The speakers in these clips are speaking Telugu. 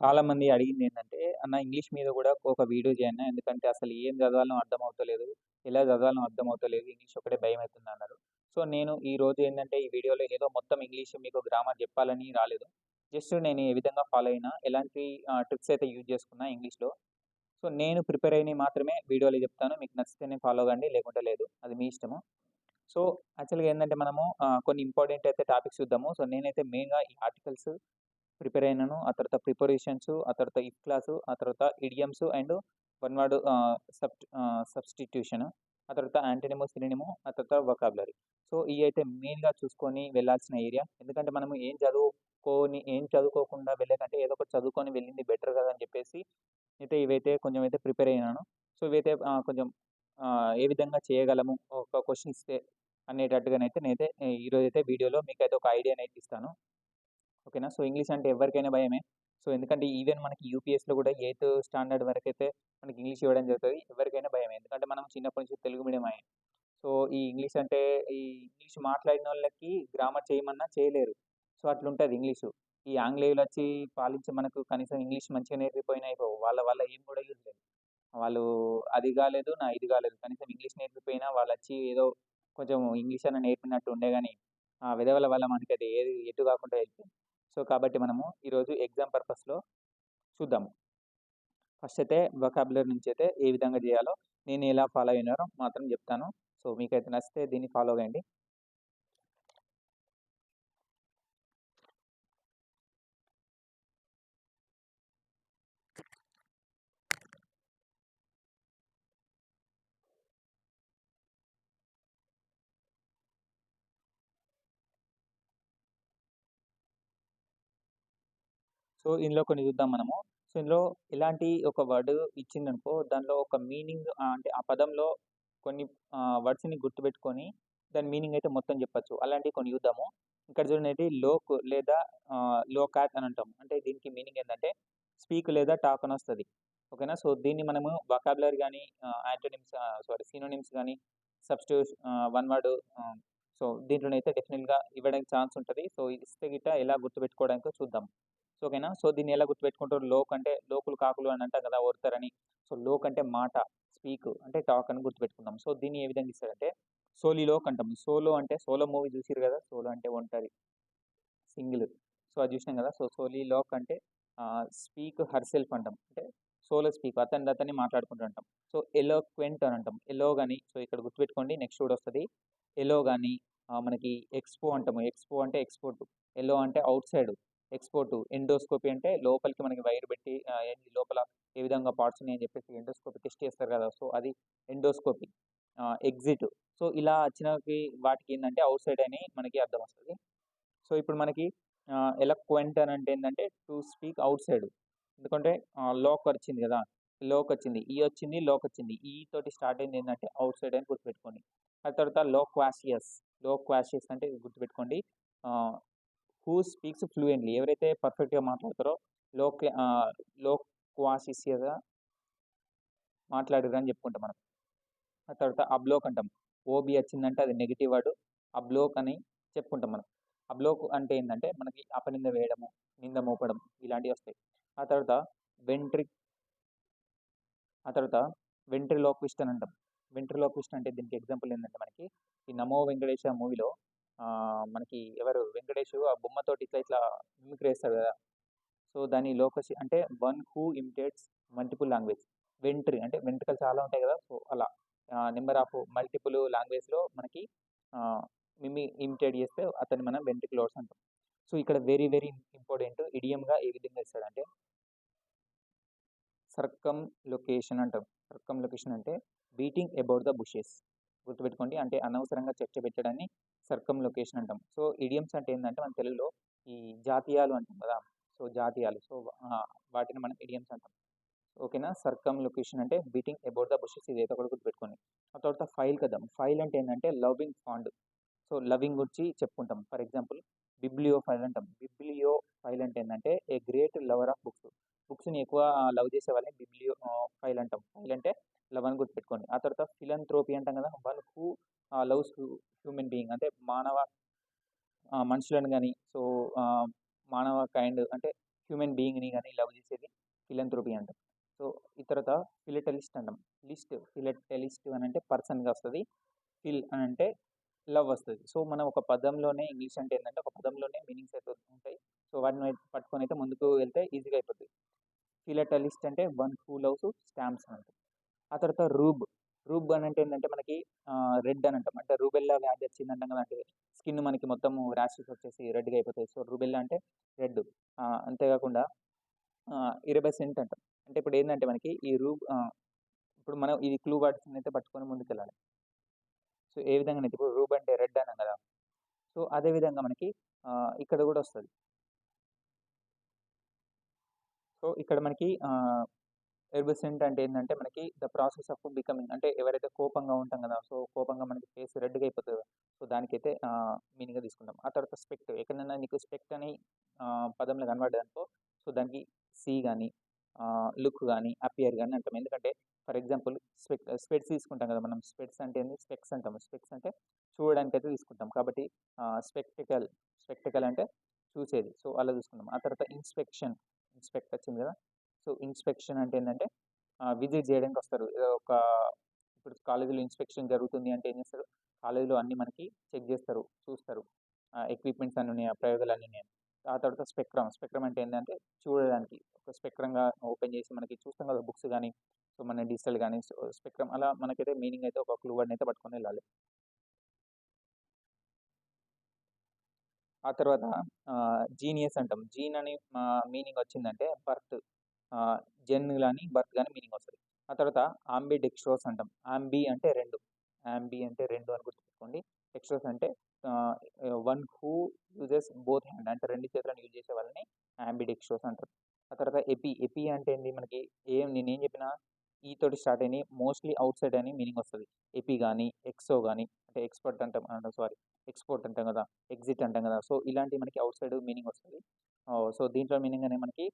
చాలామంది అడిగింది ఏంటంటే, "అన్న ఇంగ్లీష్ మీద కూడా ఒక వీడియో చేయండి ఎందుకంటే అసలు ఏం చదవాలనో అర్థమవుతలేదు. ఎలా చదవాలో అర్థమవుతలేదు. ఇంగ్లీష్ ఒక్కటే అన్నారు సో, నేను ఈ రోజు ఏంటంటే ఈ వీడియోలో ఏదో మొత్తం ఇంగ్లీష్ మీకు గ్రామర్ చెప్పాలని రాలేదు. జస్ట్ నేను ఏ విధంగా ఫాలో అయినా, ఎలాంటి ట్రిక్స్ అయితే యూజ్ చేసుకున్నా ఇంగ్లీష్‌లో. సో, నేను ప్రిపేర్ అయినవి మాత్రమే వీడియోలో చెప్తాను. మీకు నచ్చితేనే ఫాలో అవ్వండి. లేకుంటే లేదు. అది మీ ఇష్టము. సో, యాక్చువల్‌గా ఏంటంటే మనము కొన్ని ఇంపార్టెంట్ అయితే టాపిక్స్ చూద్దాము. సో, నేనైతే మెయిన్‌గా ఈ ఆర్టికల్స్ ప్రిపేర్ అయినాను. ఆ తర్వాత ప్రిపరేషన్స్ ఆ తర్వాత ఇఫ్ క్లాసు, ఆ తర్వాత idioms and one word sub substitution, ఆ తర్వాత యాంటనిమో సినోనిము, ఆ తర్వాత వొకాబులరీ. సో, ఇయైతే మెయిన్‌గా చూసుకొని వెళ్ళాల్సిన ఏరియా. ఎందుకంటే మనము ఏం చదువుకోని ఏం చదువుకోకుండా వెళ్ళే కంటే ఏదో ఒకటి చదువుకొని వెళ్ళింది బెటర్ కదా! అని చెప్పేసి అయితే ఇవైతే కొంచెం అయితే ప్రిపేర్ అయినాను. సో, ఇవైతే కొంచెం ఏ విధంగా చేయగలము ఒక క్వశ్చన్స్ అనేటట్టుగానైతే నేనైతే ఈరోజైతే వీడియోలో మీకైతే ఒక ఐడియానైతే ఇస్తాను. ఓకేనా? సో, ఇంగ్లీష్ అంటే ఎవరికైనా భయమే. సో, ఎందుకంటే ఈవెన్ మనకి యూపీఎస్‌లో కూడా ఎయిత్ స్టాండర్డ్ వరకు అయితే మనకి ఇంగ్లీష్ ఇవ్వడం జరుగుతుంది ఎవరికైనా భయమే. ఎందుకంటే మనం చిన్నప్పటి నుంచి తెలుగు మీడియం అయ్యాం సో, ఈ ఇంగ్లీష్ అంటే ఈ ఇంగ్లీష్ మాట్లాడిన వాళ్ళకి గ్రామర్ చేయమన్నా చేయలేరు. సో, అట్లుంటుంది ఇంగ్లీషు. ఈ ఆంగ్లేయులు వచ్చి పాలించి మనకు కనీసం ఇంగ్లీష్ మంచిగా నేర్పిపోయినా అయిపోవు. వాళ్ళ వల్ల ఏం కూడా యూజ్ లేదు. వాళ్ళు అది కాలేదు, నా ఇది కాలేదు. కనీసం ఇంగ్లీష్ నేర్పిపోయినా వాళ్ళొచ్చి ఏదో కొంచెం ఇంగ్లీష్ అన్న నేర్పినట్టు ఉండే కానీ ఆ వెధవల వల్ల మనకి అది ఏది ఎటు కాకుండా వెళ్ళిపోయింది. సో, కాబట్టి మనము ఈరోజు ఎగ్జామ్ పర్పస్‌లో చూద్దాము. ఫస్ట్ అయితే వొకాబులరీ నుంచి అయితే ఏ విధంగా చేయాలో, నేను ఎలా ఫాలో అయినారో మాత్రం చెప్తాను. సో, మీకైతే నచ్చితే దీన్ని ఫాలో అవ్వండి. సో, ఇందులో కొన్ని చూద్దాం మనము. సో, ఇందులో ఎలాంటి ఒక వర్డ్ ఇచ్చిందనుకో దానిలో ఒక మీనింగ్ అంటే ఆ పదంలో కొన్ని వర్డ్స్‌ని గుర్తుపెట్టుకొని దాని మీనింగ్ అయితే మొత్తం చెప్పచ్చు అలాంటివి కొన్ని చూద్దాము. ఇక్కడ చూడండి లోక్ లేదా లోకాట్ అని అంటాం. అంటే దీనికి మీనింగ్ ఏంటంటే స్పీక్ లేదా టాక్ అని వస్తుంది ఓకేనా? సో, దీన్ని మనము వకాబులర్ కానీ యాంటోనిమ్స్ సారీ సినోనిమ్స్ కానీ సబ్‌స్టిట్యూట్ వన్ వర్డ్ సో, దీంట్లోనైతే డెఫినెట్గా ఇవ్వడానికి ఛాన్స్ ఉంటుంది సో, ఇస్తే గిట్ట ఎలా గుర్తుపెట్టుకోవడానికో చూద్దాం. సో, ఓకేనా? సో, దీన్ని ఎలా గుర్తుపెట్టుకుంటారు? లోక్ అంటే లోకులు, కాకులు అని అంటాం కదా! ఓరుతారని సో, లోక్ అంటే మాట, స్పీక్ అంటే టాక్ అని గుర్తుపెట్టుకుందాం. సో, దీన్ని ఏ విధంగా ఇస్తారంటే సోలిలోక్ అంటాం. సోలో అంటే సోలో మూవీ చూసిరు కదా! సోలో అంటే ఒంటరి. సింగిల్. సో, అది చూసినాం కదా! సో, సోలీ లోక్ అంటే స్పీక్ హర్ సెల్ఫ్ అంటాం. అంటే సోలో స్పీక్ అతని అతన్ని మాట్లాడుకుంటూ అంటాం. సో, ఎలోక్వెంట్ అని అంటాం. ఎలో కానీ సో, ఇక్కడ గుర్తుపెట్టుకోండి నెక్స్ట్ కూడా వస్తుంది ఎలో కానీ మనకి ఎక్స్‌పో అంటాము. ఎక్స్‌పో అంటే ఎక్స్‌పోర్ట్. ఎలో అంటే అవుట్ సైడ్. ఎక్స్‌పోర్ట్. ఎండోస్కోపీ అంటే లోపలికి మనకి వైర్ పెట్టి లోపల ఏ విధంగా పార్ట్స్ ఉన్నాయని చెప్పేసి ఎండోస్కోపీ టెస్ట్ చేస్తారు కదా! సో, అది ఎండోస్కోపీ. ఎగ్జిట్. సో, ఇలా వచ్చినవి వాటికి ఏంటంటే అవుట్ సైడ్ అని మనకి అర్థం వస్తుంది సో, ఇప్పుడు మనకి ఎలక్వెంట్ అని అంటే ఏంటంటే టు స్పీక్ అవుట్ సైడ్. ఎందుకంటే లోక్ వచ్చింది కదా! లోక్ వచ్చింది. ఈ వచ్చింది, లోక్ వచ్చింది. ఈ తోటి స్టార్ట్ అయింది ఏంటంటే అవుట్ సైడ్ అని గుర్తుపెట్టుకోండి. ఆ తర్వాత లో క్వాషియస్లో క్వాషియస్ అంటే గుర్తుపెట్టుకోండి. హూ స్పీక్స్ ఫ్లూయెంట్‌లీ ఎవరైతే పర్ఫెక్ట్‌గా మాట్లాడతారో లోక్లో క్వాసిసియగా మాట్లాడిర్రు అని చెప్పుకుంటాం మనం. ఆ తర్వాత అబ్లోక్ అంటాం. ఓబీ వచ్చిందంటే అది నెగిటివ్ వర్డ్. అబ్లోక్ అని చెప్పుకుంటాం మనం. అబ్లోక్ అంటే ఏంటంటే మనకి అపనింద వేయడము, నింద మోపడం ఇలాంటివి వస్తాయి. ఆ తర్వాత వెంట్రిక్ ఆ తర్వాత వెంట్రిలోక్విస్ట్ అని అంటాం. వెంట్రిలోక్విస్ట్ అంటే దీనికి ఎగ్జాంపుల్ ఏంటంటే మనకి ఈ 'నమో వెంకటేశ్వర మూవీలో మనకి ఎవరు వెంకటేష్ ఆ బొమ్మతోటి ఇట్లా ఇట్లా మిమిక్రీ వేస్తారు కదా! సో, దాని లోకసి అంటే one who imitates multiple language. వెంట్రీ అంటే వెంట్రుకలు చాలా ఉంటాయి కదా! సో, అలా నెంబర్ ఆఫ్ మల్టిపుల్ లాంగ్వేజ్‌లో మనకి మిమి ఇమిటేట్ చేస్తే అతన్ని మనం వెంట్రిక్యులోర్స్ అంటాం. సో, ఇక్కడ వెరీ వెరీ ఇంపార్టెంట్ ఇడియంగా ఏ విధంగా ఇస్తాడంటే సర్కమ్ లొకేషన్ అంటాం. సర్కమ్ లొకేషన్ అంటే బీటింగ్ అబౌట్ ద బుషెస్. గుర్తుపెట్టుకోండి. అంటే అనవసరంగా చర్చ పెట్టడాన్ని సర్కమ్ లొకేషన్ అంటాం. సో, ఇడియమ్స్ అంటే ఏంటంటే మన తెలుగులో ఈ జాతీయాలు అంటాం కదా! సో, జాతీయాలు. సో, వాటిని మనం ఇడియమ్స్ అంటాం. ఓకేనా? సర్కమ్ లొకేషన్ అంటే బీటింగ్ అబౌట్ ద బుషెస్ ఇదైతే ఒకటి గుర్తుపెట్టుకోండి. ఆ తర్వాత ఫైల్ కదా ఫైల్ అంటే ఏంటంటే లవింగ్ ఫాండ్. సో, లవింగ్ గురించి చెప్పుకుంటాం. ఫర్ ఎగ్జాంపుల్ బిబ్లియో ఫైల్ అంటాం. బిబ్లియో ఫైల్ అంటే ఏంటంటే ఏ గ్రేట్ లవర్ ఆఫ్ బుక్స్. బుక్స్‌ని ఎక్కువ లవ్ చేసే వాళ్ళని బిబ్లియో ఫైల్ అంటాం. ఫైల్ అంటే లవ్ అని గుర్తుపెట్టుకోండి. ఆ తర్వాత ఫిలంథ్రోపీ అంటాం కదా! One who loves human being అంటే మానవ మనుషులను కానీ సో, మానవ కైండ్ అంటే హ్యూమన్ బీయింగ్‌ని కానీ లవ్ చేసేది ఫిలంథ్రోపీ అంటాం. సో, ఈ తర్వాత ఫిలటలిస్ట్ అంటాం. లిస్ట్ ఫిలటలిస్ట్ అంటే పర్సన్‌గా వస్తుంది ఫిల్ అని అంటే లవ్ వస్తుంది సో, మనం ఒక పదంలోనే ఇంగ్లీష్ అంటే ఏంటంటే ఒక పదంలోనే మీనింగ్స్ అయితే ఉంటాయి. సో, వాటిని పట్టుకొని అయితే ముందుకు వెళ్తే ఈజీగా అయిపోతుంది ఫిలటలిస్ట్ అంటే వన్ హూ లవ్స్ స్టాంప్స్ అనంటాం. ఆ తర్వాత రూబ్. రూబ్ గన్ అంటే ఏంటంటే మనకి రెడ్ అని అంటాం అంటే రూబెల్లా వ్యాధి వచ్చిందంటాం కదా! అంటే స్కిన్ మనకి మొత్తం ర్యాషెస్ వచ్చేసి రెడ్‌గా అయిపోతాయి. సో, రూబెల్లా అంటే రెడ్. అంతేకాకుండా ఇరవై ఇరబెసెంట్ అంటాం. అంటే ఇప్పుడు ఏంటంటే మనకి ఈ రూబ్ ఇప్పుడు మనం ఇది క్లూ వర్డ్స్‌ని అయితే పట్టుకొని ముందుకెళ్ళాలి. సో, ఏ విధంగా అయితే ఇప్పుడు రూబ్ అంటే రెడ్ అన్నాం కదా! సో, అదే విధంగా మనకి ఇక్కడ కూడా వస్తుంది సో, ఇక్కడ మనకి ఎర్బసెంట్ అంటే ఏంటంటే మనకి ద ప్రాసెస్ ఆఫ్ బికమింగ్ అంటే ఎవరైతే కోపంగా ఉంటాం కదా! సో, కోపంగా మనకి ఫేస్ రెడ్‌గా అయిపోతుంది సో, దానికైతే మీనింగ్‌గా తీసుకుంటాం. ఆ తర్వాత స్పెక్ట్ ఎక్కడైనా నీకు స్పెక్ట్ అని పదంలో కనపడ్డదనుకో సో, దానికి సీ కానీ లుక్ కానీ అపియర్ కానీ అంటాం. ఎందుకంటే ఫర్ ఎగ్జాంపుల్ స్పెక్ స్పెట్స్ తీసుకుంటాం కదా! మనం స్పెట్స్ అంటే ఏంది స్పెక్స్ అంటాం. స్పెక్స్ అంటే చూడడానికైతే తీసుకుంటాం. కాబట్టి స్పెక్టికల్ స్పెక్టికల్ అంటే చూసేది. సో, అలా తీసుకున్నాం. ఆ తర్వాత ఇన్స్పెక్షన్ ఇన్స్పెక్ట్ వచ్చింది కదా! సో, ఇన్స్పెక్షన్ అంటే ఏంటంటే విజిట్ చేయడానికి వస్తారు. ఏదో ఒక ఇప్పుడు కాలేజీలో ఇన్స్పెక్షన్ జరుగుతుంది అంటే ఏం చేస్తారు? కాలేజీలో అన్నీ మనకి చెక్ చేస్తారు. చూస్తారు. ఎక్విప్‌మెంట్స్ అన్నీ ఉన్నాయా? ప్రయోగాలు అన్నీ ఉన్నాయి ఆ తర్వాత స్పెక్ట్రమ్. స్పెక్ట్రమ్ అంటే ఏంటంటే చూడడానికి. ఒక స్పెక్ట్రంగా ఓపెన్ చేసి మనకి చూస్తాం కదా! బుక్స్ కానీ సో, మన డిజిటల్ కానీ సో, స్పెక్ట్రమ్ అలా మనకైతే మీనింగ్ అయితే ఒక క్లూ వర్డ్‌ని అయితే పట్టుకొని వెళ్ళాలి. ఆ తర్వాత జీనియస్ అంటాం. జీన్ అని మీనింగ్ వచ్చిందంటే బర్త్. జెన్ కానీ బర్త్ కానీ మీనింగ్ వస్తుంది ఆ తర్వాత ఆంబిడెక్స్ట్రోస్ అంటాం. ఆంబి అంటే రెండు ఆంబి అంటే రెండు అని గుర్తుపెట్టుకోండి. డెక్స్ట్రోస్ అంటే one who uses both hand అంటే రెండు చేతులను యూజ్ చేసే వాళ్ళని ఆంబిడెక్స్ట్రోస్ అంటారు. ఆ తర్వాత ఎపి. ఎపి అంటే ఏంది మనకి ఏం నేనేం చెప్పినా ఈ తోటి స్టార్ట్ అయినాయి మోస్ట్‌లీ అవుట్ సైడ్ అని మీనింగ్ వస్తుంది ఎపి కానీ ఎక్సో కానీ అంటే ఎక్స్‌పర్ట్ అంటాం ఆహ్, సారీ ఎక్స్‌పోర్ట్ అంటాం కదా! ఎగ్జిట్ అంటాం కదా! సో, ఇలాంటివి మనకి అవుట్ సైడ్ మీనింగ్ వస్తుంది సో, దీంట్లో మీనింగ్ అనేది మనకి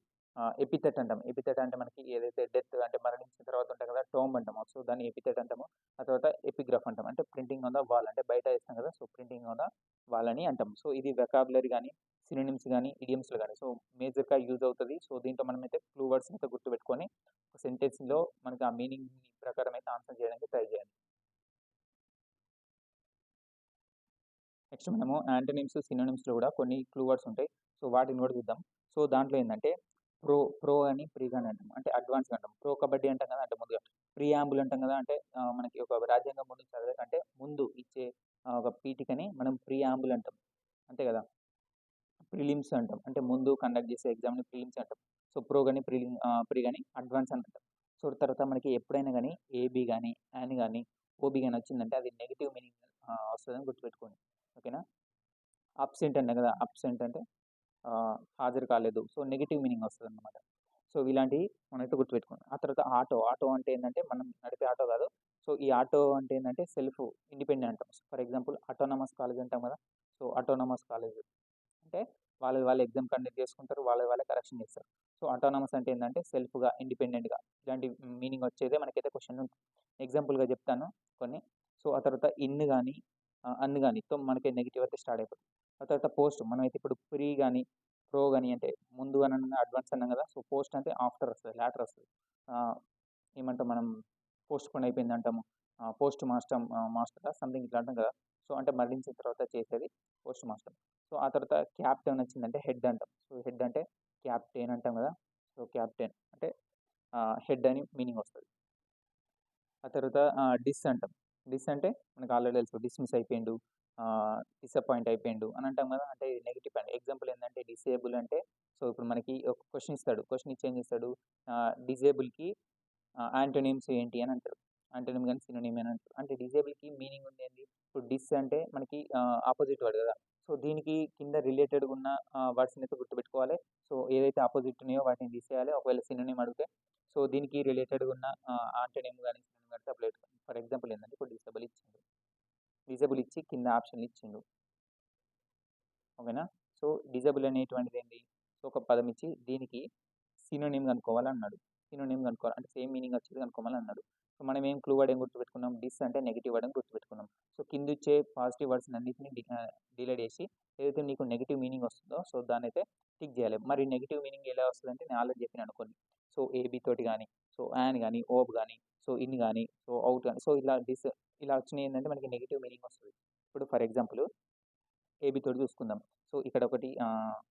ఎపిథెట్ అంటాం. ఎపిథెట్ అంటే మనకి ఏదైతే డెత్ అంటే మరణించిన తర్వాత ఉంటాయి కదా! టోమ్ అంటాము. సో, దాన్ని ఎపిథెట్ అంటాము. ఆ తర్వాత ఎపిగ్రాఫ్ అంటాం. అంటే ప్రింటింగ్ ఆన్ ద వాల్ అంటే బయట వేస్తాం కదా! So, printing on the wall అని అంటాం. సో, ఇది వెకాబులరీ కానీ సినోనిమ్స్ కానీ ఇడియమ్స్‌లో కానీ సో, మేజర్‌గా యూజ్ అవుతుంది సో, దీంట్లో మనమైతే క్లూ వర్డ్స్ అయితే గుర్తుపెట్టుకొని సెంటెన్స్‌లో మనకి ఆ మీనింగ్ ప్రకారం అయితే ఆన్సర్ చేయడానికి ట్రై చేయాలి. నెక్స్ట్ మనము యాంటోనిమ్స్, సినోనిమ్స్‌లో కూడా కొన్ని క్లూ వర్డ్స్ ఉంటాయి. సో, వాటిని కూడా చూద్దాం. సో, దాంట్లో ఏంటంటే ప్రో, ప్రో అని, ప్రీ అంటాం. అంటే అడ్వాన్స్‌గా అంటాం. ప్రో కబడ్డీ అంటాం కదా! అంటే ముందుగా. ప్రియాంబుల్ అంటాం కదా! అంటే మనకి ఒక రాజ్యాంగం ముందు చదివే ముందు ఇచ్చే ఒక పీఠికని మనం ప్రియాంబుల్ అంటాం. అంతే కదా! ప్రిలిమ్స్ అంటాం. అంటే ముందు కండక్ట్ చేసే ఎగ్జామ్‌ని ప్రిలిమ్స్ అంటాం. సో, ప్రో కానీ ప్రిలిమ్ ప్రీ కానీ అడ్వాన్స్ అని అంటాం. సో, తర్వాత మనకి ఎప్పుడైనా కానీ ఏబీ కానీ యాన్ కానీ ఓబీ కానీ వచ్చిందంటే అది నెగిటివ్ మీనింగ్ వస్తుందని గుర్తుపెట్టుకోండి. ఓకేనా? అబ్సెంట్ అంటాం కదా! అబ్సెంట్ అంటే హాజరు కాలేదు. సో, నెగిటివ్ మీనింగ్ వస్తుంది అనమాట సో, ఇలాంటివి మనమైతే గుర్తుపెట్టుకోండి. ఆ తర్వాత ఆటో. ఆటో అంటే ఏంటంటే మనం నడిపే ఆటో కాదు. సో, ఈ ఆటో అంటే ఏంటంటే సెల్ఫ్ ఇండిపెండెంట్ అంటాం. ఫర్ ఎగ్జాంపుల్ ఆటోనమస్ కాలేజ్ అంటాం కదా! సో, ఆటోనమస్ కాలేజ్ అంటే వాళ్ళు వాళ్ళు ఎగ్జామ్ కండక్ట్ చేసుకుంటారు. వాళ్ళ వాళ్ళే కరెక్షన్ చేస్తారు. సో, ఆటోనమస్ అంటే ఏంటంటే సెల్ఫ్‌గా, ఇండిపెండెంట్‌గా ఇలాంటి మీనింగ్ వచ్చేదే మనకైతే క్వశ్చన్ ఉంటుంది. ఎగ్జాంపుల్‌గా చెప్తాను కొన్ని. సో, ఆ తర్వాత ఇన్ కానీ అన్ కానీ తో మనకి నెగిటివ్ అయితే స్టార్ట్ అయిపోతుంది. ఆ తర్వాత పోస్ట్ మనమైతే ఇప్పుడు ప్రీ కానీ ప్రో కానీ అంటే ముందు అని అడ్వాన్స్ అన్నాం కదా! సో, పోస్ట్ అంటే ఆఫ్టర్ వస్తుంది లాటర్ వస్తుంది ఏమంటాం మనం పోస్ట్‌పోన్ అయిపోయింది అంటాము. పోస్ట్ మాస్టర్ మాస్టర్ సంథింగ్ ఇట్లా అంటాం కదా! సో, అంటే మరణించిన తర్వాత చేసేది పోస్ట్ మాస్టర్. సో, ఆ తర్వాత క్యాప్టెన్ వచ్చిందంటే హెడ్ అంటాం. సో, హెడ్ అంటే క్యాప్టెన్ అంటాం కదా! సో, క్యాప్టెన్ అంటే హెడ్ అని మీనింగ్ వస్తుంది ఆ తర్వాత డిస్ అంటాం. డిస్ అంటే మనకు ఆల్రెడీ తెలుసు డిస్మిస్ అయిపోయిండు. డిసప్పాయింట్ అయిపోయిండు అని అంటాం కదా! అంటే నెగిటివ్ అండ్ ఎగ్జాంపుల్ ఏంటంటే డిసేబుల్ అంటే సో, ఇప్పుడు మనకి ఒక క్వశ్చన్ ఇస్తాడు. క్వశ్చన్ ఇచ్చి ఏం చేస్తాడు డిజేబుల్‌కి యాంటోనిమ్స్ ఏంటి అని అంటాడు. యాంటోనిమ్ కానీ సినోనిమ్ అని అంటారు అంటే డిజేబుల్‌కి మీనింగ్ ఉండేంది ఇప్పుడు డిస్ అంటే మనకి ఆపోజిట్ వర్డ్ కదా! సో, దీనికి కింద రిలేటెడ్‌గా ఉన్న వర్డ్స్‌ని అయితే గుర్తుపెట్టుకోవాలి. సో, ఏదైతే ఆపోజిట్ ఉన్నాయో వాటిని తీసేయాలి. ఒకవేళ సినోనిమ్ అడిగితే సో, దీనికి రిలేటెడ్‌గా ఉన్న ఆంటోనిమ్ కానీ సినోనిమ్ కానీ సెపరేట్ ఫర్ ఎగ్జాంపుల్ ఏంటంటే ఇప్పుడు డిసేబుల్ ఇచ్చింది డిజబుల్ ఇచ్చి కింద ఆప్షన్‌లు ఇచ్చిండు. ఓకేనా? సో, డిజేబుల్ అనేటువంటిది ఏంటి? సో, ఒక పదం ఇచ్చి దీనికి సినోనేమ్ కనుక్కోవాలన్నాడు. సినోనేమ్ కనుక్కోవాలి. అంటే సేమ్ మీనింగ్ వచ్చేది కనుక్కోమనన్నాడు. సో, మనం ఏం క్లూ వర్డ్ ఏం గుర్తుపెట్టుకున్నాం? డిస్ అంటే నెగిటివ్ వర్డ్ అని గుర్తుపెట్టుకున్నాం. సో, కిందిచ్చే పాజిటివ్ వర్డ్స్ అన్నింటిని డిలైడ్ చేసి ఏదైతే నీకు నెగిటివ్ మీనింగ్ వస్తుందో సో, దాని అయితే టిక్ చేయాలి మరి నెగిటివ్ మీనింగ్ ఎలా వస్తుందంటే నేను ఆల్రెడీ చెప్పిన అనుకోండి సో ఏబి తోటి కానీ సో యాన్ కానీ ఓబ్ కానీ సో ఇన్ కానీ సో అవుట్ కానీ సో ఇలా డిస్ ఇలా వచ్చినాయి ఏంటంటే మనకి నెగిటివ్ మీనింగ్ వస్తుంది. ఇప్పుడు ఫర్ ఎగ్జాంపుల్ ఏబి తోటి చూసుకుందాం. సో ఇక్కడ ఒకటి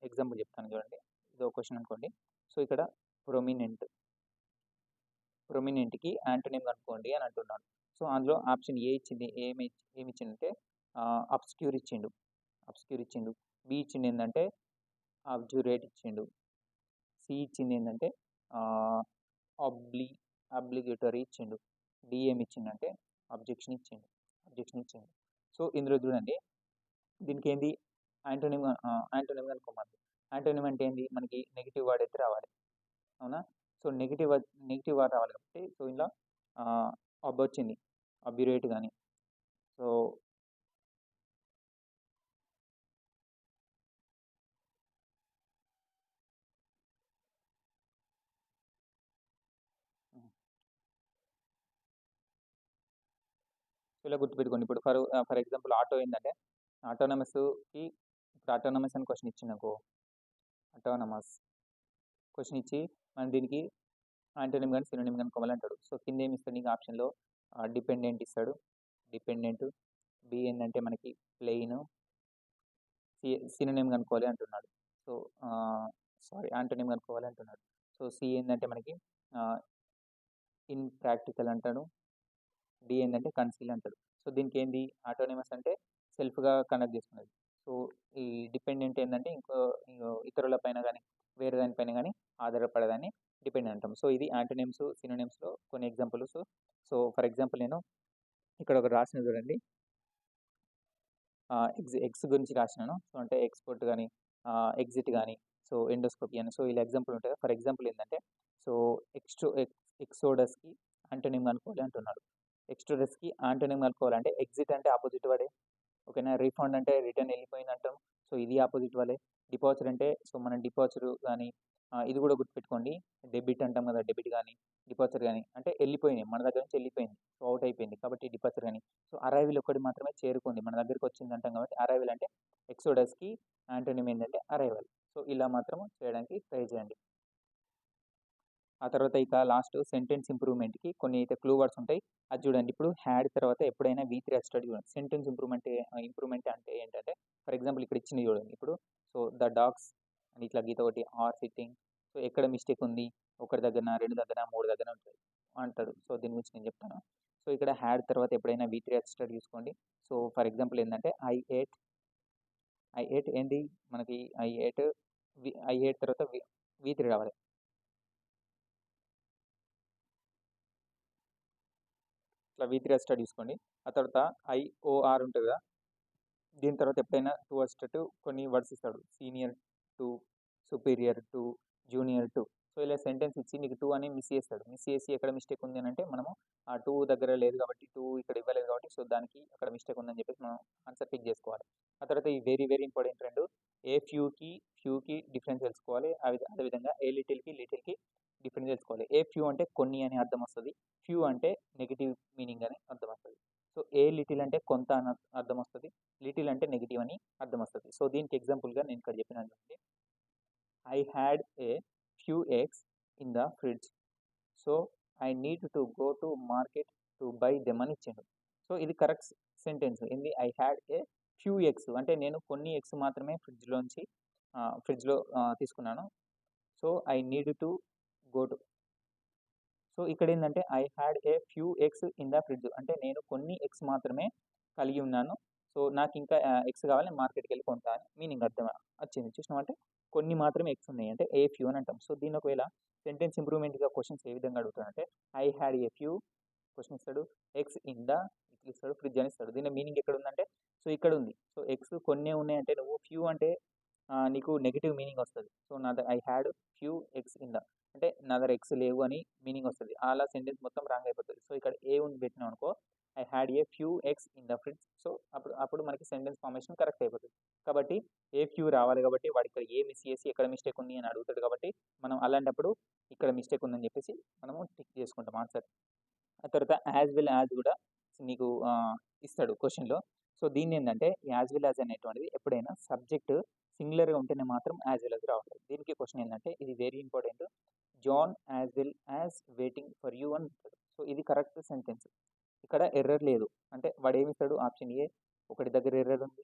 ఎగ్జాంపుల్ చెప్తాను చూడండి. ఇది ఒక క్వశ్చన్ అనుకోండి. సో ఇక్కడ ప్రొమినెంట్ ప్రొమినెంట్కి యాంటోనిమ్ అనుకోండి అని అంటున్నాను. సో అందులో ఆప్షన్ ఏ ఇచ్చింది ఏమి ఏమి ఇచ్చిందంటే అబ్స్క్యూర్ ఇచ్చిండు. అబ్స్క్యూర్ ఇచ్చిండు. బి ఇచ్చింది ఏంటంటే అబ్జురేట్ ఇచ్చిండు. సి ఇచ్చింది ఏంటంటే అబ్లి అబ్లిగేటరీ ఇచ్చిండు. డి ఏమి ఇచ్చిండంటే అబ్జెక్షన్ ఇచ్చేయండి. అబ్జెక్షన్ ఇచ్చేయండి. సో ఇందులో చూడండి. దీనికి ఏంది యాంటోనిమ్ యాంటోనిమ్ అనుకోమంది యాంటోనిమ్ అంటే ఏంది? మనకి నెగిటివ్ వర్డ్ అయితే రావాలి. అవునా? సో నెగిటివ్ నెగిటివ్ వర్డ్ రావాలి కాబట్టి సో ఇలా అబ్ వచ్చింది అబ్యురేట్ కానీ సో ఇలా గుర్తుపెట్టుకోండి. ఇప్పుడు ఫర్ ఫర్ ఎగ్జాంపుల్ ఆటో ఏంటంటే ఆటోనమస్కి ఇప్పుడు ఆటోనమస్ అని క్వశ్చన్ ఇచ్చిందనుకో ఆటోనమస్ క్వశ్చన్ ఇచ్చి మనం దీనికి ఆంటోనిమ్ కానీ సినోనిమ్ కానీ అంటాడు సో కింద ఏమి ఇస్తాడు నీకు ఆప్షన్లో? డిపెండెంట్ ఇస్తాడు. డిపెండెంట్ బి ఏంటంటే మనకి ప్లెయిన్ సి సినోనిమ్ కనుక్కోవాలి అంటున్నాడు. సో సారీ ఆంటోనిమ్ కనుక్కోవాలి అంటున్నాడు. సో సి ఏంటంటే మనకి ఇన్ ప్రాక్టికల్ అంటాడు. డి ఏంటంటే కన్సీల్ అంటాడు సో దీనికి ఏంది ఆటోనిమస్ అంటే సెల్ఫ్గా కనెక్ట్ చేసుకునేది. సో ఈ డిపెండెంట్ ఏంటంటే ఇంకో ఇతరుల పైన కానీ వేరే దానిపైన కానీ ఆధారపడదాన్ని డిపెండ్ అంటాం. సో ఇది యాంటోనిమ్స్ సినోనిమ్స్లో కొన్ని ఎగ్జాంపుల్స్. సో ఫర్ ఎగ్జాంపుల్ నేను ఇక్కడ ఒక రాసిన చూడండి. ఎగ్జి ఎగ్స్ గురించి రాసినాను. సో అంటే ఎక్స్పోర్ట్ కానీ ఎగ్జిట్ కానీ సో ఎండోస్కోపీ అని. సో ఇలా ఎగ్జాంపుల్ ఉంటాయి. ఫర్ ఎగ్జాంపుల్ ఏంటంటే సో ఎక్స్ట్రో ఎక్సోడస్కి యాంటోనిమ్ అనుకోవాలి అంటున్నాడు. ఎక్స్ట్రోడస్కి ఆంటోనిమ్ కలుపుకోవాలంటే ఎగ్జిట్ అంటే ఆపోజిట్ వాడే. ఓకేనా? రీఫండ్ అంటే రిటర్న్ వెళ్ళిపోయింది అంటాం సో ఇది ఆపోజిట్ వాళ్ళే డిపాజిట్ అంటే సో మనం డిపాజిటర్ కానీ ఇది కూడా గుర్తుపెట్టుకోండి. డెబిట్ అంటాం కదా డెబిట్ కానీ డిపాజిట్ కానీ. అంటే వెళ్ళిపోయింది మన దగ్గర నుంచి వెళ్ళిపోయింది. సో అవుట్ అయిపోయింది కాబట్టి డిపాజిట్ కానీ. సో అరైవిల్ ఒకటి మాత్రమే చేరుకుంది. మన దగ్గరికి వచ్చింది అంటాం కాబట్టి అరైవిల్ అంటే ఎక్సోడస్కి ఆంటోనిమ్ ఏంటంటే అరైవల్. సో ఇలా మాత్రం చేయడానికి ట్రై చేయండి. ఆ తర్వాత ఇక లాస్ట్ సెంటెన్స్ ఇంప్రూవ్మెంట్కి కొన్ని అయితే క్లూ వర్డ్స్ ఉంటాయి. అది చూడండి. ఇప్పుడు హ్యాడ్ తర్వాత ఎప్పుడైనా వీ త్రీ స్టడీ చూడండి. సెంటెన్స్ ఇంప్రూవ్మెంట్ ఇంప్రూవ్మెంట్ అంటే ఏంటంటే ఫర్ ఎగ్జాంపుల్ ఇక్కడ ఇచ్చింది చూడండి. ఇప్పుడు సో ద డాగ్స్ అని ఇట్లా గీత ఒకటి ఆర్ సిట్టింగ్. సో ఎక్కడ మిస్టేక్ ఉంది? ఒకటి దగ్గర రెండు దగ్గర మూడు దగ్గర ఉంటుంది అంటాడు. సో దీని గురించి నేను చెప్తాను. సో ఇక్కడ హ్యాడ్ తర్వాత ఎప్పుడైనా వీ త్రీ స్టడీ చూసుకోండి. సో ఫర్ ఎగ్జాంపుల్ ఏంటంటే ఐ ఎయిట్ ఐ ఎయిట్ ఏంటి? మనకి ఐ ఎయిట్ ఐ ఎయిట్ తర్వాత వీ త్రీ రావాలి. ఇట్లా వీ త్రీ స్టార్ట్ తీసుకోండి. ఆ తర్వాత ఐఓఆర్ ఉంటుంది కదా దీని తర్వాత ఎప్పుడైనా టూ వచ్చేటట్టు కొన్ని వర్డ్స్ ఇస్తాడు. Senior to superior to junior to. So ఇలా సెంటెన్స్ ఇచ్చి నీకు టూ అని మిస్ చేస్తాడు. మిస్ చేసి ఎక్కడ మిస్టేక్ ఉంది అని అంటే మనము ఆ టూ దగ్గర లేదు కాబట్టి టూ ఇక్కడ ఇవ్వలేదు కాబట్టి సో దానికి అక్కడ మిస్టేక్ ఉందని చెప్పేసి మనం ఆన్సర్ పిక్ చేసుకోవాలి. ఆ తర్వాత ఈ వెరీ వెరీ ఇంపార్టెంట్ రెండు ఏ ఫ్యూకి ఫ్యూకి డిఫరెన్స్ తెలుసుకోవాలి. అదే విధంగా ఏ లిటిల్కి లిటిల్కి డిఫరెన్స్ తెలుసుకోవాలి ఏ ఫ్యూ అంటే కొన్ని అని అర్థం వస్తుంది. ఫ్యూ అంటే నెగిటివ్ మీనింగ్ అని అర్థం వస్తుంది. సో ఏ లిటిల్ అంటే కొంత అని అర్థం వస్తుంది. లిటిల్ అంటే నెగిటివ్ అని అర్థం వస్తుంది. సో దీనికి ఎగ్జాంపుల్గా నేను ఇక్కడ చెప్పినాను చూడండి I had a few eggs in the fridge so I need to go to market to buy them అని ఇచ్చిండు. సో ఇది కరెక్ట్ సెంటెన్స్. ఏంది? I had a few eggs అంటే నేను కొన్ని ఎగ్స్ మాత్రమే ఫ్రిడ్జ్లోంచి ఫ్రిడ్జ్లో తీసుకున్నాను. So I need to go to so ఇక్కడ ఏంటంటే I had a few eggs in the fridge అంటే నేను కొన్ని ఎగ్స్ మాత్రమే కలిగి ఉన్నాను. సో నాకు ఇంకా ఎగ్స్ కావాలి మార్కెట్కి వెళ్ళి కొంటా అని మీనింగ్ అర్థం వచ్చింది చూసినామంటే కొన్ని మాత్రమే ఎగ్స్ ఉన్నాయి. అంటే ఏ ఫ్యూ అని అంటాం. సో దీని ఒకవేళ సెంటెన్స్ ఇంప్రూవ్మెంట్గా క్వశ్చన్స్ ఏ విధంగా అడుగుతాడంటే I had a few question ఇస్తాడు ఎగ్స్ ఇన్ ద ఇట్లా ఇస్తాడు ఫ్రిడ్జ్ అని ఇస్తాడు. దీని మీనింగ్ ఎక్కడ ఉందంటే సో ఇక్కడ ఉంది సో ఎగ్స్ కొన్ని ఉన్నాయంటే నువ్వు ఫ్యూ అంటే నీకు నెగిటివ్ మీనింగ్ వస్తుంది. సో నా I had few eggs in the అంటే నా దగ్గర లేవు అని మీనింగ్ వస్తుంది. అలా సెంటెన్స్ మొత్తం రాంగ్ అయిపోతుంది. సో ఇక్కడ ఏ ఉంది పెట్టినాం అనుకో I had a few eggs in the fridge so అప్పుడు అప్పుడు మనకి సెంటెన్స్ ఫార్మేషన్ కరెక్ట్ అయిపోతుంది. కాబట్టి ఏ ఫ్యూ రావాలి కాబట్టి వాడు ఇక్కడ ఏ మిస్ చేసి ఎక్కడ మిస్టేక్ ఉంది అని అడుగుతాడు కాబట్టి మనం అలాంటప్పుడు ఇక్కడ మిస్టేక్ ఉందని చెప్పేసి మనము టిక్ చేసుకుంటాం. ఆన్సర్ ఆ తర్వాత యాజ్ వెల్ యాజ్ కూడా నీకు ఇస్తాడు క్వశ్చన్లో సో దీన్ని ఏంటంటే యాజ్ వెల్ యాజ్ అనేటువంటిది ఎప్పుడైనా సబ్జెక్ట్ సింగులర్‌గా ఉంటేనే మాత్రం యాజ్ వెల్ యాజ్ రావట్లేదు దీనికి క్వశ్చన్ ఏంటంటే ఇది very important. John as well as waiting for you అని సో, ఇది కరెక్ట్ సెంటెన్స్. ఇక్కడ ఎర్రర్ లేదు. అంటే వాడు ఏమిస్తాడు ఆప్షన్ ఏ ఒకటి దగ్గర ఎర్రర్ ఉంది.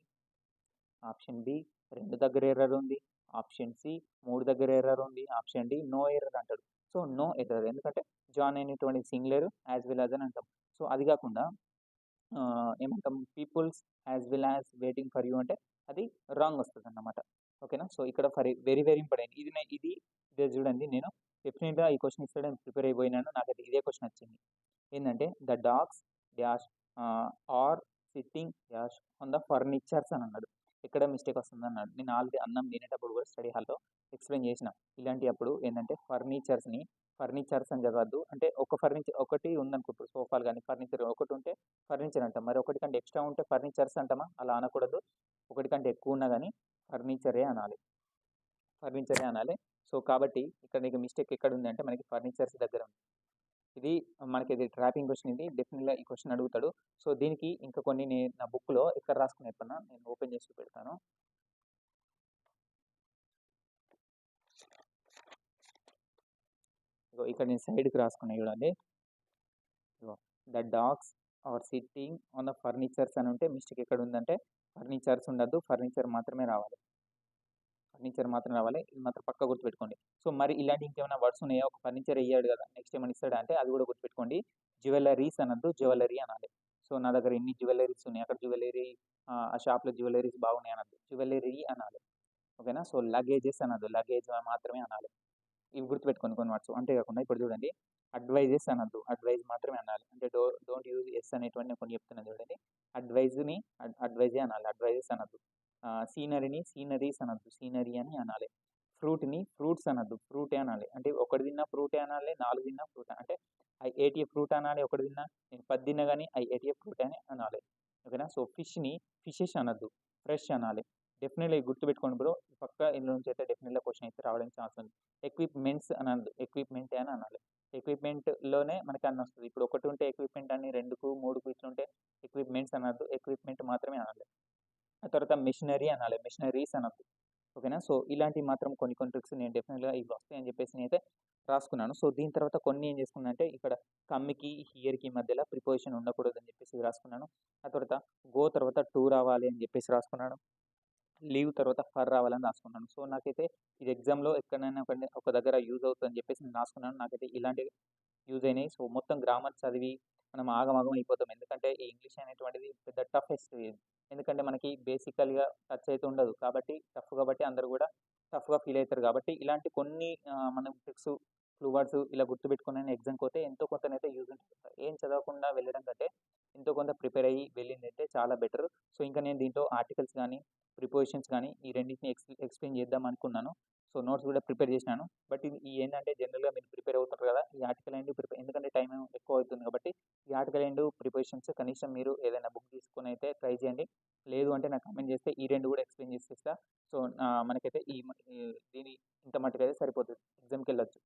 ఆప్షన్ బి రెండు దగ్గర ఎర్రర్ ఉంది. ఆప్షన్ సి మూడు దగ్గర ఎర్రర్ ఉంది. ఆప్షన్ డి నో ఎర్రర్ అంటాడు. సో, నో ఎర్రర్ ఎందుకంటే జాన్ అనేటువంటి సింగులర్ యాజ్ వెల్ యాజ్ అని అంటాం. సో, అది కాకుండా ఏమంటాం peoples as well as waiting for you అంటే అది రాంగ్ వస్తదన్నమాట. ఓకేనా? సో, ఇక్కడ ఫర్ వెరీ వెరీ ఇంపార్టెంట్. ఇది ఇది ఇదే చూడండి నేను డెఫినెట్గా ఈ క్వెషన్ ఇస్తాడని ప్రిపేర్ అయిపోయినాను. నాకైతే ఇదే క్వశ్చన్ వచ్చింది. ఏంటంటే the dogs dash are sitting dash on the furnitures అని అన్నాడు. ఎక్కడ మిస్టేక్ వస్తుందన్నాడు. నేను ఆల్రెడీ అన్నం తినేటప్పుడు కూడా స్టడీ హాల్‌లో ఎక్స్‌ప్లెయిన్ చేసిన. ఇలాంటి అప్పుడు ఏందంటే ఫర్నిచర్స్‌ని ఫర్నిచర్స్ అని చదవద్దు. అంటే ఒక ఫర్నిచర్ ఒకటి ఉందనుకో ఇప్పుడు సోఫాలు కానీ ఫర్నిచర్ ఒకటి ఉంటే ఫర్నిచర్ అంటాం. మరి ఒకటి కంటే ఎక్స్‌ట్రా ఉంటే ఫర్నిచర్స్ అంటామా? అలా అనకూడదు. ఒకటి కంటే ఎక్కువ ఉన్నా కానీ ఫర్నిచరే అనాలి. ఫర్నిచరే అనాలి. సో, కాబట్టి ఇక్కడ నీకు మిస్టేక్ ఎక్కడ ఉందంటే మనకి ఫర్నిచర్స్ దగ్గర ఉంది. ఇది మనకి ఇది ట్రాపింగ్ క్వశ్చన్ ఇది. డెఫినెట్గా ఈ క్వశ్చన్ అడుగుతాడు. సో, దీనికి ఇంకా కొన్ని నేను నా బుక్‌లో ఎక్కడ రాసుకుని ఎప్పుడన్నా నేను ఓపెన్ చేసి పెడతాను ఇక్కడ నేను సైడ్‌కి రాసుకున్నా చూడండి. The dogs are sitting on the furnitures అని ఉంటే మిస్టేక్ ఎక్కడ ఉందంటే ఫర్నిచర్స్ ఉండద్దు. ఫర్నిచర్ మాత్రమే రావాలి. ఫర్నిచర్ మాత్రం రావాలి. ఇది మాత్రం పక్క గుర్తుపెట్టుకోండి. సో, మరి ఇలాంటి ఇంకేమైనా వర్డ్స్ ఉన్నాయా? ఒక ఫర్నిచర్ అయ్యాడు కదా! నెక్స్ట్ ఏమైనా ఇస్తాడు అంటే అది కూడా గుర్తుపెట్టుకోండి. జ్యువెలరీస్ అనద్దు జ్యువెలరీ అనాలి. సో, నా దగ్గర ఇన్ని జ్యువెలరీస్ ఉన్నాయి. అక్కడ జ్యువెలరీ ఆ షాప్‌లో జ్యువెలరీస్ బాగున్నాయి అనద్దు జ్యువెలరీ అనాలి. ఓకేనా? సో, లగేజెస్ అనద్దు లగేజ్ మాత్రమే అనాలి. ఇవి గుర్తుపెట్టుకోండి కొన్ని వర్డ్స్. అంతే కాకుండా ఇప్పుడు చూడండి అడ్వైజెస్ అనద్దు అడ్వైజ్ మాత్రమే అనాలి. అంటే డో డోంట్ యూజ్ ఎస్ అనేటువంటి కొన్ని చెప్తున్నాను చూడండి. అడ్వైజ్‌ని అడ్ అడ్వైజే అనాలి. అడ్వైజెస్ అనద్దు సీనరీని సీనరీస్ అనద్దు సీనరీ అని అనాలి. ఫ్రూట్‌ని ఫ్రూట్స్ అనద్దు ఫ్రూటే అనాలి. అంటే ఒకటి తిన్నా ఫ్రూటే అనాలి. నాలుగు తిన్నా ఫ్రూట్ అంటే ఐ ఏట్ ఫ్రూట్ అనాలి. ఒకటి తిన్నా నేను పది తిన్నా కానీ ఐ ఏట్ ఫ్రూట్ అని అనాలి. ఓకేనా? సో, ఫిష్‌ని ఫిషెస్ అనద్దు ఫ్రెష్ అనాలి. డెఫినెట్లీ గుర్తుపెట్టుకోండి బ్రో. పక్క ఇందులో నుంచి అయితే డెఫినెట్గా క్వశ్చన్ అయితే రావడానికి ఛాన్స్ ఉంది. ఎక్విప్‌మెంట్స్ అనద్దు ఎక్విప్మెంట్ అని అనాలి. ఎక్విప్‌మెంట్‌లోనే మనకి అన్న వస్తుంది ఇప్పుడు ఒకటి ఉంటే ఎక్విప్‌మెంట్ అని 2కు, 3కు ఇట్లుంటే ఎక్విప్‌మెంట్స్ అనద్దు ఎక్విప్‌మెంట్ మాత్రమే అనాలి. ఆ తర్వాత మిషనరీ అనాలి. మిషనరీస్ అనద్దు ఓకేనా? సో, ఇలాంటివి మాత్రం కొన్ని కొన్ని ట్రిక్స్ నేను డెఫినెట్గా ఇవి వస్తాయని చెప్పేసి నేనైతే రాసుకున్నాను. సో, దీని తర్వాత కొన్ని ఏం చేసుకున్నానంటే ఇక్కడ కమ్‌కి, హియర్‌కి మధ్యలో ప్రిపోజిషన్ ఉండకూడదని చెప్పేసి రాసుకున్నాను. ఆ తర్వాత గో తర్వాత టూ రావాలి అని చెప్పేసి రాసుకున్నాను. లీవ్ తర్వాత ఫర్ రావాలని రాసుకున్నాను. సో, నాకైతే ఇది ఎగ్జామ్‌లో ఎక్కడైనా ఒక దగ్గర యూజ్ అవుతుందని చెప్పేసి నేను రాసుకున్నాను. నాకైతే ఇలాంటివి యూజ్ అయినాయి. సో, మొత్తం గ్రామర్ చదివి మనం ఆగమాగం అయిపోతాం. ఎందుకంటే ఈ ఇంగ్లీష్ అనేటువంటిది పెద్ద టఫెస్ట్ ఎందుకంటే మనకి బేసికల్‌గా టచ్ అయితే ఉండదు. కాబట్టి టఫ్ కాబట్టి అందరూ కూడా టఫ్‌గా ఫీల్ అవుతారు కాబట్టి ఇలాంటి కొన్ని మనం ట్రిక్స్, క్లూ వర్డ్స్ ఇలా గుర్తుపెట్టుకొని ఎగ్జామ్‌కి పోతే ఎంతో కొంతనైతే యూజ్ ఉంటుంది. ఏం చదవకుండా వెళ్ళడం కంటే ఎంతో కొంత ప్రిపేర్ అయ్యి వెళ్ళిందైతే చాలా బెటర్. సో, ఇంకా నేను దీంట్లో ఆర్టికల్స్ కానీ ప్రిపోజిషన్స్ కానీ ఈ రెండింటిని ఎక్స్ ఎక్స్‌ప్లెయిన్ చేద్దాం అనుకున్నాను. సో, నోట్స్ కూడా ప్రిపేర్ చేసినాను. బట్ ఇది ఏంటంటే జనరల్‌గా మీరు ప్రిపేర్ అవుతారు కదా! ఈ ఆర్టికల్ అండ్ ప్రిపేర్ ఎందుకంటే టైం ఎక్కువ అవుతుంది కాబట్టి ఈ ఆర్టికల్ అండ్ ప్రిపరేషన్స్ కనీసం మీరు ఏదైనా బుక్ తీసుకొని అయితే ట్రై చేయండి. లేదు అంటే నాకు కమెంట్ చేస్తే ఈ రెండు కూడా ఎక్స్‌ప్లెయిన్ చేసేస్తా. సో, మనకైతే ఈ మ దీని ఇంత మట్టుకైతే ఎగ్జామ్కి వెళ్ళొచ్చు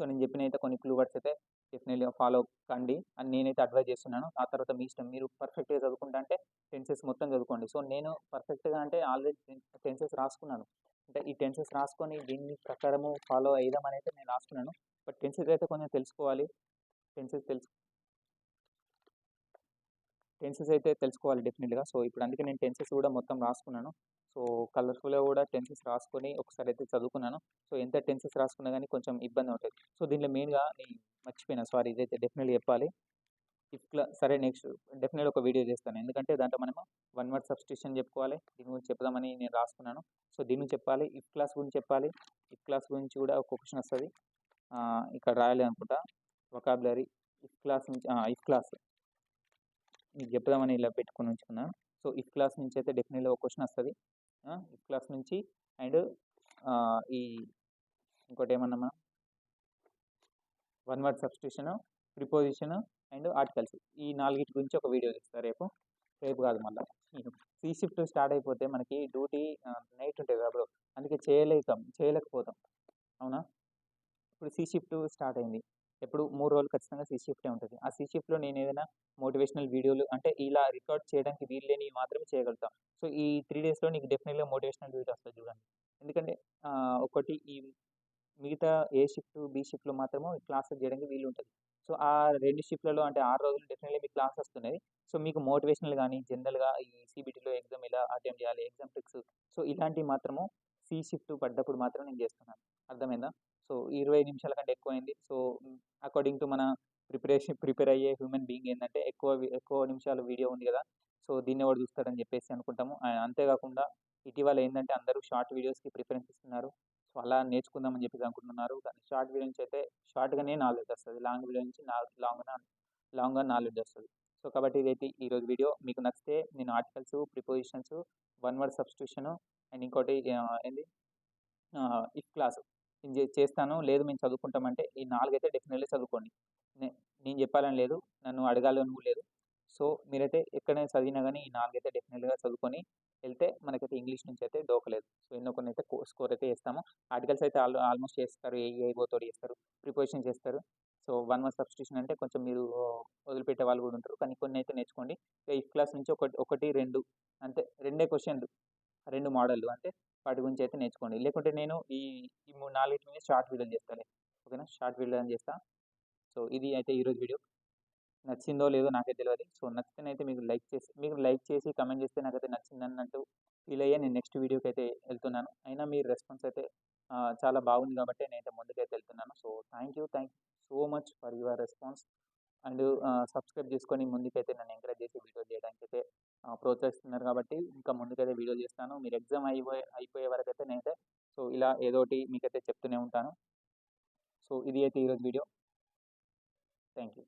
సో, నేను చెప్పినయితే కొన్ని క్లూ వర్డ్స్ అయితే డెఫినెట్లీ ఫాలో కండి అని నేనైతే అడ్వైజ్ చేస్తున్నాను. ఆ తర్వాత మీ ఇష్టం. మీరు పర్ఫెక్ట్‌గా చదువుకుంటా అంటే టెన్సెస్ మొత్తం చదువుకోండి. సో, నేను పర్ఫెక్ట్‌గా అంటే ఆల్రెడీ టెన్సెస్ రాసుకున్నాను. అంటే ఈ టెన్సెస్ రాసుకొని దీన్ని ప్రకారము ఫాలో అయిదామని అయితే నేను రాసుకున్నాను. బట్ టెన్సెస్ అయితే కొంచెం తెలుసుకోవాలి. టెన్సెస్ తెలుసు టెన్సెస్ అయితే తెలుసుకోవాలి డెఫినెట్‌గా. సో, ఇప్పుడు అందుకే నేను టెన్సెస్ కూడా మొత్తం రాసుకున్నాను. సో, కలర్‌ఫుల్‌గా కూడా టెన్సెస్ రాసుకొని ఒకసారి అయితే చదువుకున్నాను. సో, ఎంత టెన్సెస్ రాసుకున్నా కానీ కొంచెం ఇబ్బంది ఉంటుంది సో, దీనిలో మెయిన్‌గా నేను మర్చిపోయినా సారీ ఇదైతే డెఫినెట్‌గా చెప్పాలి. ఇఫ్ క్లాస్ సరే నెక్స్ట్ డెఫినెట్ ఒక వీడియో చేస్తాను. ఎందుకంటే దాంట్లో మనము వన్ వర్డ్ సబ్‌స్టిట్యూషన్ చెప్పుకోవాలి. దీని గురించి చెప్దామని నేను రాసుకున్నాను. సో, దీని చెప్పాలి. ఇఫ్ క్లాస్ గురించి చెప్పాలి. ఇఫ్ క్లాస్ గురించి కూడా ఒక క్వశ్చన్ వస్తుంది ఇక్కడ రాయాలి అనుకుంటా. వొకాబులరీ ఇఫ్ క్లాస్ నుంచి ఇఫ్ క్లాస్. మీకు చెప్దామని ఇలా పెట్టుకొని ఉంచుకున్నాను సో, ఇఫ్ క్లాస్ నుంచి అయితే డెఫినెట్‌గా ఒక క్వశ్చన్ వస్తుంది ఇఫ్ క్లాస్ నుంచి అండ్ ఈ ఈ ఇంకోటేమన్నా మనం one word substitution, preposition and articles. ఈ నాలుగిటి గురించి ఒక వీడియో చేస్తా రేపు. రేపు కాదు మళ్ళీ సి షిఫ్ట్ స్టార్ట్ అయిపోతే మనకి డ్యూటీ నైట్ ఉంటుంది కదా అందుకే చేయలేకం చేయలేకపోతాం. అవునా? ఇప్పుడు సి షిఫ్ట్ స్టార్ట్ అయింది. ఎప్పుడు మూడు రోజులు ఖచ్చితంగా సి షిఫ్టే ఉంటుంది ఆ సి షిఫ్ట్‌లో నేను ఏదైనా మోటివేషనల్ వీడియోలు అంటే ఇలా రికార్డ్ చేయడానికి వీలు మాత్రమే చేయగలుగుతాం సో, ఈ త్రీ డేస్‌లో నీకు డెఫినెట్‌గా మోటివేషనల్ వీడియో వస్తుంది చూడండి. ఎందుకంటే ఒకటి ఈ మిగతా ఏ షిఫ్ట్, బి షిఫ్ట్‌లో మాత్రము క్లాసెస్ చేయడానికి వీలు ఉంటుంది సో, ఆ రెండు షిఫ్ట్‌లలో అంటే ఆరు రోజులు డెఫినెట్‌లీ మీకు క్లాస్ వస్తున్నాయి. సో, మీకు మోటివేషనల్ కానీ జనరల్‌గా ఈ సీబీటీలో ఎగ్జామ్ ఎలా అటెంప్ట్ చేయాలి, ఎగ్జామ్ ట్రిక్స్ సో, ఇలాంటివి మాత్రము సి షిఫ్ట్ పడ్డప్పుడు మాత్రం నేను చేస్తున్నాను అర్థమైందా? సో, 20 నిమిషాల కంటే ఎక్కువైంది. సో, అకార్డింగ్ టు మన ప్రిపరేషన్ ప్రిపేర్ అయ్యే హ్యూమన్ బీయింగ్ ఏంటంటే ఎక్కువ ఎక్కువ నిమిషాల వీడియో ఉంది కదా సో, దీన్ని ఎవరు చూస్తాడని చెప్పేసి అనుకుంటాము. అంతేకాకుండా అంతే ఇటీవల ఏంటంటే అందరూ షార్ట్ వీడియోస్‌కి ప్రిఫరెన్స్ ఇస్తున్నారు. సో, అలా నేర్చుకుందామని చెప్పేసి అనుకుంటున్నారు. కానీ షార్ట్ వీడియో నుంచి అయితే షార్ట్‌గానే నాలెడ్జ్ వస్తుంది లాంగ్ వీడియో నుంచి లాంగ్‌గా లాంగ్‌గా నాలెడ్జ్ వస్తుంది సో, కాబట్టి ఇదైతే ఈరోజు వీడియో. మీకు నచ్చితే నేను articles, prepositions, one word substitution and ఇంకోటి ఏంది ఇఫ్ క్లాస్ చేస్తాను. లేదు మేము చదువుకుంటామంటే ఈ నాలుగైతే డెఫినెట్‌లీ చదువుకోండి. నే నేను చెప్పాలని లేదు. నన్ను అడగాలని కూడా లేదు. సో, మీరైతే ఎక్కడైనా చదివినా కానీ ఈ 4 అయితే డెఫినెట్‌గా చదువుకొని వెళ్తే మనకైతే ఇంగ్లీష్ నుంచి అయితే డోకలేదు. సో, ఎన్నో కొన్ని అయితే స్కోర్ అయితే చేస్తాము. ఆర్టికల్స్ అయితే ఆల్ ఆల్మోస్ట్ చేస్తారు. ఏఈ, ఐఓతోటి చేస్తారు. ప్రిపోజిషన్ చేస్తారు. సో, వన్ వన్ సబ్స్టిట్యూషన్ అంటే కొంచెం మీరు వదిలిపెట్టే వాళ్ళు కూడా ఉంటారు. కానీ కొన్ని అయితే నేర్చుకోండి. ఎయిత్ క్లాస్ నుంచి ఒకటి ఒకటి, రెండు అంతే రెండే క్వశ్చన్లు రెండు మోడళ్ళు అంటే వాటి గురించి అయితే నేర్చుకోండి. లేకుంటే నేను ఈ ఈ మూడు నాలుగు మీద షార్ట్ వీడియోలు చేస్తాను ఓకేనా? షార్ట్ వీడియోలని చేస్తా. సో, ఇది అయితే ఈరోజు వీడియో. నచ్చిందో లేదో నాకే తెలియదు సో, నచ్చితేనైతే మీకు లైక్ చేసి మీరు లైక్ చేసి కమెంట్ చేస్తే నాకైతే నచ్చిందన్నట్టు ఫీల్ అయ్యే నేను నెక్స్ట్ వీడియోకైతే వెళ్తున్నాను అయినా మీ రెస్పాన్స్ అయితే చాలా బాగుంది కాబట్టి నేనైతే ముందుకైతే వెళ్తున్నాను so, thank you. Thank you so much for your response. And subscribe చేసుకొని ముందుకైతే నన్ను ఎంకరేజ్ చేసి వీడియో చేయడానికి అయితే ప్రోత్సహిస్తున్నారు కాబట్టి ఇంకా ముందుకైతే వీడియో చేస్తాను. మీరు ఎగ్జామ్ అయిపోయే అయిపోయే వరకు అయితే నేనైతే సో, ఇలా ఏదోటి మీకైతే చెప్తూనే ఉంటాను. సో, ఇది అయితే ఈరోజు వీడియో. Thank you.